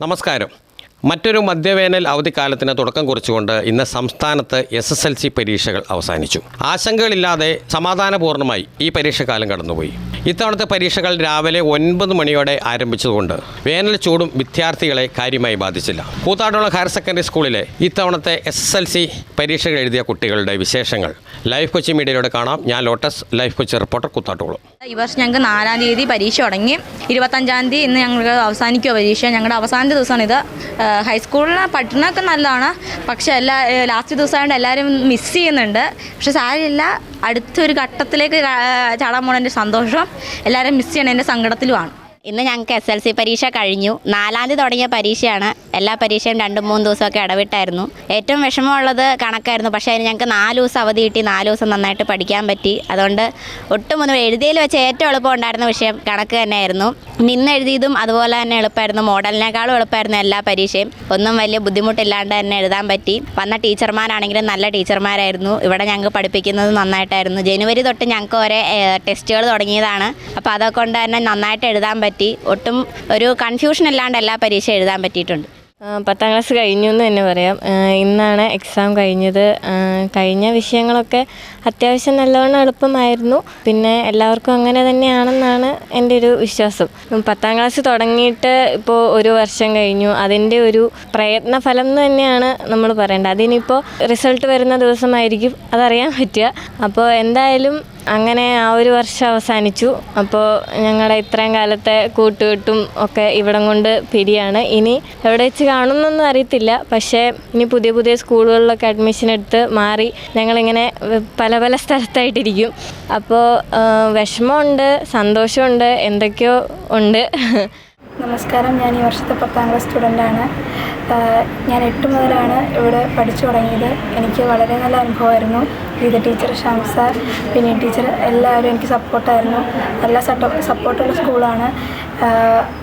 നമസ്കാരം. മറ്റൊരു മധ്യവേനൽ അവധിക്കാലത്തിന് തുടക്കം കുറിച്ചുകൊണ്ട് ഇന്ന് സംസ്ഥാനത്ത് എസ് എസ് എൽ സി പരീക്ഷകൾ അവസാനിച്ചു. ആശങ്കകളില്ലാതെ സമാധാനപൂർണമായി ഈ പരീക്ഷക്കാലം കടന്നുപോയി. ഇത്തവണത്തെ പരീക്ഷകൾ രാവിലെ ഒൻപത് മണിയോടെ ആരംഭിച്ചതുകൊണ്ട് വേനൽ ചൂടും വിദ്യാർത്ഥികളെ കാര്യമായി ബാധിച്ചില്ല. കൂത്താട്ടുള്ള ഹയർ സെക്കൻഡറി സ്കൂളിലെ ഇത്തവണത്തെ എസ് എസ് എൽ സി പരീക്ഷകൾ എഴുതിയ കുട്ടികളുടെ വിശേഷങ്ങൾ ലൈഫ് കൊച്ചി മീഡിയയിലൂടെ കാണാം. ഞാൻ ലോട്ടസ് ലൈഫ് കൊച്ചി റിപ്പോർട്ടർ കൂത്താട്ടുകളും. ഈ വർഷം ഞങ്ങൾക്ക് നാലാം തീയതി പരീക്ഷ തുടങ്ങി. ഇരുപത്തഞ്ചാം തീയതി ഇന്ന് ഞങ്ങൾക്ക് അവസാനിക്കുക പരീക്ഷ. ഞങ്ങളുടെ അവസാന ദിവസമാണ് ഇത്. ഹൈസ്കൂളിലെ പഠനമൊക്കെ നല്ലതാണ്. പക്ഷേ എല്ലാ ലാസ്റ്റ് ദിവസമായതുകൊണ്ട് എല്ലാവരും മിസ് ചെയ്യുന്നുണ്ട്. പക്ഷേ സാരമില്ല അടുത്തൊരു ഘട്ടത്തിലേക്ക് ചാടാൻ പോണതിന്റെ സന്തോഷം. എല്ലാവരും മിസ് ചെയ്യണതിന്റെ സങ്കടത്തിലുമാണ്. ഇന്ന് ഞങ്ങൾക്ക് എസ് എൽ സി പരീക്ഷ കഴിഞ്ഞു. നാലാം തീയതി തുടങ്ങിയ പരീക്ഷയാണ്. എല്ലാ പരീക്ഷയും രണ്ടും മൂന്ന് ദിവസമൊക്കെ ഇടവിട്ടായിരുന്നു. ഏറ്റവും വിഷമമുള്ളത് കണക്കായിരുന്നു. പക്ഷേ അതിന് ഞങ്ങൾക്ക് നാല് ദിവസം അവധി കിട്ടി. നാല് ദിവസം നന്നായിട്ട് പഠിക്കാൻ പറ്റി. അതുകൊണ്ട് ഒട്ടും ഒന്നും എഴുതിയതിൽ വെച്ച് ഏറ്റവും എളുപ്പം ഉണ്ടായിരുന്ന വിഷയം കണക്ക് തന്നെയായിരുന്നു. നിന്ന് എഴുതിയതും അതുപോലെ തന്നെ എളുപ്പമായിരുന്നു. മോഡലിനേക്കാളും എളുപ്പമായിരുന്നു എല്ലാ പരീക്ഷയും. ഒന്നും വലിയ ബുദ്ധിമുട്ടില്ലാണ്ട് തന്നെ എഴുതാൻ പറ്റി. വന്ന ടീച്ചർമാരാണെങ്കിലും നല്ല ടീച്ചർമാരായിരുന്നു. ഇവിടെ ഞങ്ങൾക്ക് പഠിപ്പിക്കുന്നത് നന്നായിട്ടായിരുന്നു. ജനുവരി തൊട്ട് ഞങ്ങൾക്ക് ഒരേ ടെസ്റ്റുകൾ തുടങ്ങിയതാണ്. അപ്പോൾ അതൊക്കെ കൊണ്ട് തന്നെ നന്നായിട്ട് എഴുതാൻ പറ്റി. ഒട്ടും ഒരു കൺഫ്യൂഷൻ ഇല്ലാണ്ട് എല്ലാ പരീക്ഷയും എഴുതാൻ പറ്റിയിട്ടുണ്ട്. പത്താം ക്ലാസ് കഴിഞ്ഞു എന്ന് തന്നെ പറയാം. ഇന്നാണ് എക്സാം കഴിഞ്ഞത്. കഴിഞ്ഞ വിഷയങ്ങളൊക്കെ അത്യാവശ്യം നല്ലവണ്ണം എളുപ്പമായിരുന്നു. പിന്നെ എല്ലാവർക്കും അങ്ങനെ തന്നെയാണെന്നാണ് എന്റെ ഒരു വിശ്വാസം. പത്താം ക്ലാസ് തുടങ്ങിയിട്ട് ഇപ്പോൾ ഒരു വർഷം കഴിഞ്ഞു. അതിന്റെ ഒരു പ്രയത്ന ഫലം എന്ന് തന്നെയാണ് നമ്മൾ പറയേണ്ടത്. അതിനിപ്പോൾ റിസൾട്ട് വരുന്ന ദിവസമായിരിക്കും. അതറിയാൻ പറ്റുക. അപ്പോൾ എന്തായാലും അങ്ങനെ ആ ഒരു വർഷം അവസാനിച്ചു. അപ്പോൾ ഞങ്ങളുടെ ഇത്രയും കാലത്തെ കൂട്ടുകെട്ടും ഒക്കെ ഇവിടം കൊണ്ട് പിരിയാണ്. ഇനി എവിടെ വെച്ച് കാണുന്നൊന്നും അറിയത്തില്ല. പക്ഷേ ഇനി പുതിയ പുതിയ സ്കൂളുകളിലൊക്കെ അഡ്മിഷൻ എടുത്ത് മാറി ഞങ്ങളിങ്ങനെ പല പല സ്ഥലത്തായിട്ടിരിക്കും. അപ്പോൾ വിഷമമുണ്ട് സന്തോഷമുണ്ട് എന്തൊക്കെയോ ഉണ്ട്. നമസ്കാരം. ഞാൻ ഈ വർഷത്തെ പത്താം ക്ലാസ് സ്റ്റുഡന്റാണ് ഞാൻ എട്ട് മുതലാണ് ഇവിടെ പഠിച്ചു തുടങ്ങിയത്. എനിക്ക് വളരെ നല്ല അനുഭവമായിരുന്നു. ഗീത ടീച്ചർ ഷംസ പിന്നെ ടീച്ചർ എല്ലാവരും എനിക്ക് സപ്പോർട്ടായിരുന്നു. നല്ല സട്ടോ സപ്പോർട്ടുള്ള സ്കൂളാണ്.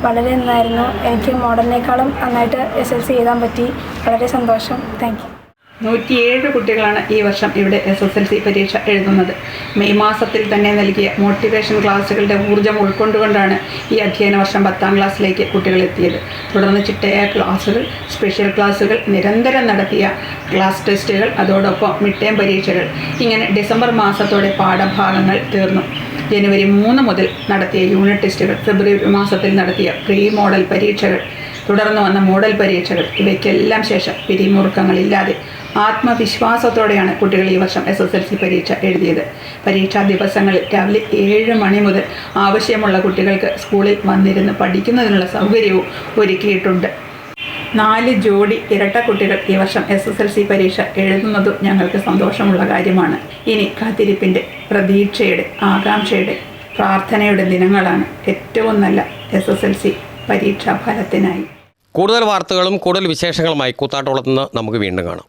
വളരെ നന്നായിരുന്നു. എനിക്ക് മോഡലിനേക്കാളും നന്നായിട്ട് എസ് എൽ സി എഴുതാൻ പറ്റി. വളരെ സന്തോഷം. താങ്ക് നൂറ്റിയേഴ് കുട്ടികളാണ് ഈ വർഷം ഇവിടെ എസ് എസ് എൽ സി പരീക്ഷ എഴുതുന്നത്. മെയ് മാസത്തിൽ തന്നെ നൽകിയ മോട്ടിവേഷൻ ക്ലാസ്സുകളുടെ ഊർജം ഉൾക്കൊണ്ടുകൊണ്ടാണ് ഈ അധ്യയന വർഷം പത്താം ക്ലാസ്സിലേക്ക് കുട്ടികൾ എത്തിയത്. തുടർന്ന് ചിട്ടയായ ക്ലാസ്സുകൾ സ്പെഷ്യൽ ക്ലാസ്സുകൾ നിരന്തരം നടത്തിയ ക്ലാസ് ടെസ്റ്റുകൾ അതോടൊപ്പം മിഡ് ടേം പരീക്ഷകൾ. ഇങ്ങനെ ഡിസംബർ മാസത്തോടെ പാഠഭാഗങ്ങൾ തീർന്നു. ജനുവരി മൂന്ന് മുതൽ നടത്തിയ യൂണിറ്റ് ടെസ്റ്റുകൾ ഫെബ്രുവരി മാസത്തിൽ നടത്തിയ പ്രീ മോഡൽ പരീക്ഷകൾ തുടർന്ന് വന്ന മോഡൽ പരീക്ഷകൾ ഇവയ്ക്കെല്ലാം ശേഷം പിരിമുറുക്കങ്ങളില്ലാതെ ആത്മവിശ്വാസത്തോടെയാണ് കുട്ടികൾ ഈ വർഷം എസ് എസ് എൽ സി പരീക്ഷ എഴുതിയത്. പരീക്ഷാ ദിവസങ്ങളിൽ രാവിലെ ഏഴ് മണി മുതൽ ആവശ്യമുള്ള കുട്ടികൾക്ക് സ്കൂളിൽ വന്നിരുന്ന് പഠിക്കുന്നതിനുള്ള സൗകര്യവും ഒരുക്കിയിട്ടുണ്ട്. നാല് ജോഡി ഇരട്ട കുട്ടികൾ ഈ വർഷം എസ് എസ് എൽ സി പരീക്ഷ എഴുതുന്നതും ഞങ്ങൾക്ക് സന്തോഷമുള്ള കാര്യമാണ്. ഇനി കാത്തിരിപ്പിന്റെ പ്രതീക്ഷയുടെ ആകാംക്ഷയുടെ പ്രാർത്ഥനയുടെ ദിനങ്ങളാണ് ഏറ്റവും നല്ല എസ് എസ് എൽ സി പരീക്ഷാ ഫലത്തിനായി. കൂടുതൽ വാർത്തകളും കൂടുതൽ വിശേഷങ്ങളുമായി കൂത്താട്ടോളത്തുനിന്ന് നമുക്ക് വീണ്ടും കാണാം.